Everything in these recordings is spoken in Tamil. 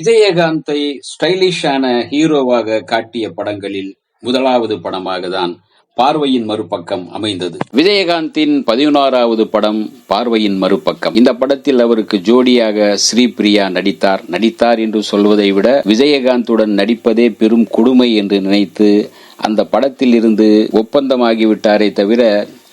விஜயகாந்தை ஸ்டைலிஷான ஹீரோவாக காட்டிய படங்களில் முதலாவது படமாக தான் பார்வையின் மறுபக்கம் அமைந்தது. விஜயகாந்தின் பதினோராவது படம் பார்வையின் மறுபக்கம். இந்த படத்தில் அவருக்கு ஜோடியாக ஸ்ரீபிரியா நடித்தார். நடித்தார் என்று சொல்வதை விட விஜயகாந்துடன் நடிப்பதே பெரும் கொடுமை என்று நினைத்து அந்த படத்தில் இருந்து ஒப்பந்தமாகிவிட்டாரே தவிர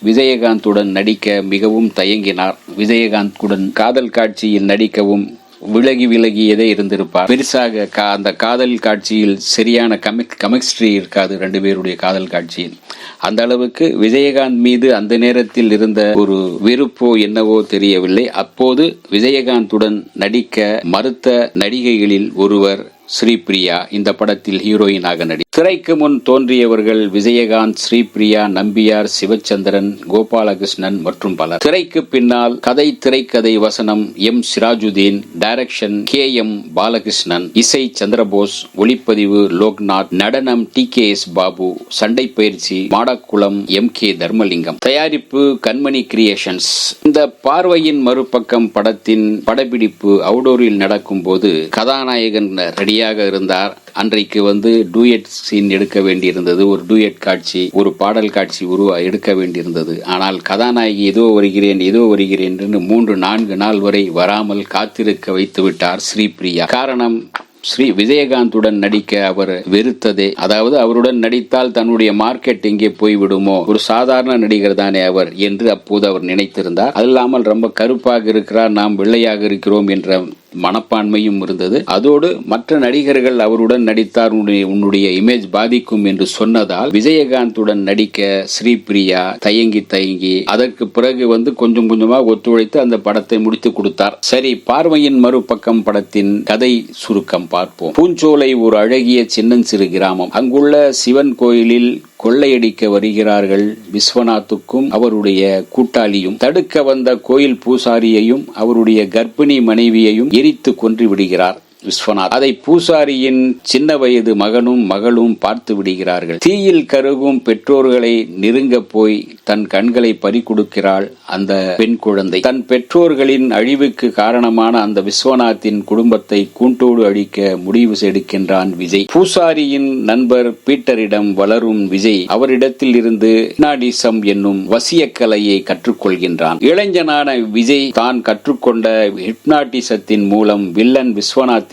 விஜயகாந்துடன் நடிக்க மிகவும் தயங்கினார். விஜயகாந்துடன் காதல் காட்சியில் நடிக்கவும் விலகி விலகியதே இருந்திருப்பார். பெருசாக கா- அந்த காதல் காட்சியில் சரியான கமிக் கெமிஸ்ட்ரி இருக்காது ரெண்டு பேருடைய காதல் காட்சியில். அந்த அளவுக்கு விஜயகாந்த் மீது அந்த நேரத்தில் இருந்த ஒரு வெறுப்போ என்னவோ தெரியவில்லை. அப்போது விஜயகாந்துடன் நடிக்க மறுத்த நடிகைகளில் ஒருவர் ஸ்ரீபிரியா இந்த படத்தில் ஹீரோயினாக நடி. திரைக்கு முன் தோன்றியவர்கள் விஜயகாந்த் ஸ்ரீபிரியா நம்பியார் சிவச்சந்திரன் கோபாலகிருஷ்ணன் மற்றும் பலர். திரைக்கு பின்னால் கதை திரைக்கதை வசனம் M. Sirajuddin direction K. M. Balakrishnan இசை சந்திரபோஸ் ஒளிப்பதிவு லோக்நாத் நடனம் டி. கே. எஸ். பாபு சண்டை பயிற்சி மாடக்குளம் எம். கே. தர்மலிங்கம். தயாரிப்பு கண்மணி கிரியேஷன்ஸ். இந்த பார்வையின் மறுபக்கம் படத்தின் படப்பிடிப்பு அவுடோரில் நடக்கும்போது கதாநாயகன் ரெடியாக இருந்தார். அன்றைக்கு வந்து டூயட் சீன் எடுக்க வேண்டியிருந்தது. ஒரு டூயட் காட்சி ஒரு பாடல் காட்சி உருவா எடுக்க வேண்டியிருந்தது. ஆனால் கதாநாயகி ஏதோ வருகிறேன் ஏதோ வருகிறேன் என்று மூன்று நான்கு நாள் வரை வராமல் காத்திருக்க வைத்து விட்டார் ஸ்ரீபிரியா. காரணம் ஸ்ரீ விஜயகாந்துடன் நடிக்க அவர் வெறுத்ததே. அதாவது அவருடன் நடித்தால் தன்னுடைய மார்க்கெட் எங்கே போய்விடுமோ ஒரு சாதாரண நடிகர் தானே அவர் என்று அப்போது அவர் நினைத்திருந்தார். அது இல்லாமல் ரொம்ப கருப்பாக இருக்கிறார். நாம் வெள்ளையாக இருக்கிறோம் என்ற மனப்பான்மையும் இருந்தது. அதோடு மற்ற நடிகர்கள் அவருடன் நடித்தார் உன்னுடைய- உன்னுடைய இமேஜ் பாதிக்கும் என்று சொன்னதால் விஜயகாந்துடன் நடிக்க ஸ்ரீபிரியா தயங்கி தயங்கி அதற்கு பிறகு வந்து கொஞ்சம் கொஞ்சமா ஒத்துழைத்து அந்த படத்தை முடித்து கொடுத்தார். சரி பார்வையின் மறுபக்கம் படத்தின் கதை சுருக்கம் பார்ப்போம். பூஞ்சோலை ஒரு அழகிய சின்னஞ்சிறு கிராமம். அங்குள்ள சிவன் கோயிலில் கொள்ளையடிக்க வருகிறார்கள். விஸ்வநாத்துக்கும் அவருடைய கூட்டாளியும் தடுக்க வந்த கோயில் பூசாரியையும் அவருடைய கர்ப்பிணி மனைவியையும் எரித்து கொன்று விடுகிறார். விஸ்வநாத் அதை பூசாரியின் சின்ன வயது மகனும் மகளும் பார்த்து விடுகிறார்கள். தீயில் கருகும் பெற்றோர்களை நெருங்க போய் தன் கண்களை பறிகொடுக்கிறாள் அந்த பெண் குழந்தை. தன் பெற்றோர்களின் அழிவுக்கு காரணமான அந்த விஸ்வநாத்தின் குடும்பத்தை கூண்டோடு அழிக்க முடிவு எடுக்கின்றான் விஜய். பூசாரியின் நண்பர் பீட்டரிடம் வளரும் விஜய் அவரிடத்தில் இருந்து நாடிசம் என்னும் வசியக்கலையை கற்றுக்கொள்கின்றான். இளைஞனான விஜய் தான் கற்றுக்கொண்ட ஹிப்னாட்டிசத்தின் மூலம் வில்லன்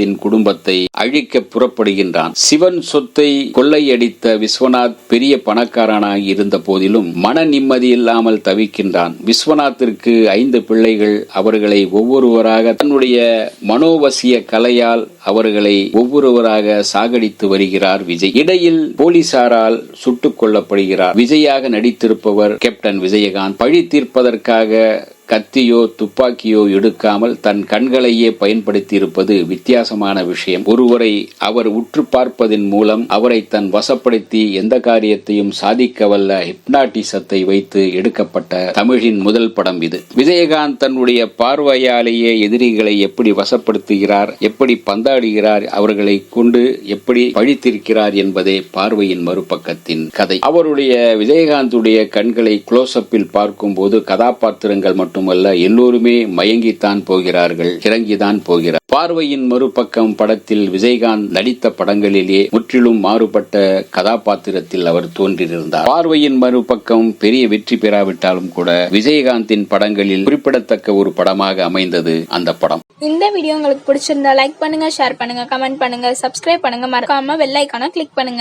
விஸ்வநாத்தின் குடும்பத்தை அழிக்க புறப்படுகின்றான். சிவன் சொத்தை கொள்ளையடித்த விஸ்வநாத் பெரிய பணக்காரனாகி இருந்த போதிலும் மன நிம்மதி இல்லாமல் தவிக்கின்றான். விஸ்வநாத்திற்கு ஐந்து பிள்ளைகள் அவர்களை ஒவ்வொருவராக தன்னுடைய மனோவசிய கலையால் அவர்களை ஒவ்வொருவராக சாகடித்து வருகிறார் விஜய். இடையில் போலீசாரால் சுட்டுக் கொல்லப்படுகிறார். விஜயாக நடித்திருப்பவர் கேப்டன் விஜயகாந்த். பழி தீர்ப்பதற்காக கத்தியோ துப்பாக்கியோ எடுக்காமல் தன் கண்களையே பயன்படுத்தியிருப்பது வித்தியாசமான விஷயம். ஒருவரை அவர் உற்று பார்ப்பதன் மூலம் அவரை தன் வசப்படுத்தி எந்த காரியத்தையும் சாதிக்க வல்ல ஹிப்னாட்டிசத்தை வைத்து எடுக்கப்பட்ட தமிழின் முதல் படம் இது. விஜயகாந்த் தன்னுடைய பார்வையாலேயே எதிரிகளை எப்படி வசப்படுத்துகிறார் எப்படி பந்தாடுகிறார் அவர்களை கொண்டு எப்படி பழித்திருக்கிறார் என்பதே பார்வையின் மறுபக்கத்தின் கதை. அவருடைய விஜயகாந்துடைய கண்களை க்ளோஸ் பார்க்கும் பார்க்கும்போது கதாபாத்திரங்கள் மட்டும் மட்டுமல்ல எல்லோருமே மயங்கித்தான் போகிறார்கள் இறங்கிதான் போகிறார். பார்வையின் மறுபக்கம் படத்தில் விஜயகாந்த் நடித்த படங்களிலே முற்றிலும் மாறுபட்ட கதாபாத்திரத்தில் அவர் தோன்றியிருந்தார். பார்வையின் மறுபக்கம் பெரிய வெற்றி பெறாவிட்டாலும் கூட விஜயகாந்தின் படங்களில் குறிப்பிடத்தக்க ஒரு படமாக அமைந்தது அந்த படம். இந்த வீடியோ உங்களுக்கு பிடிச்சிருந்தா லைக் பண்ணுங்க ஷேர் பண்ணுங்க கமெண்ட் பண்ணுங்க சப்ஸ்கிரைப் பண்ணுங்க. மறக்காம வெள்ளைக்கான கிளிக் பண்ணுங்க.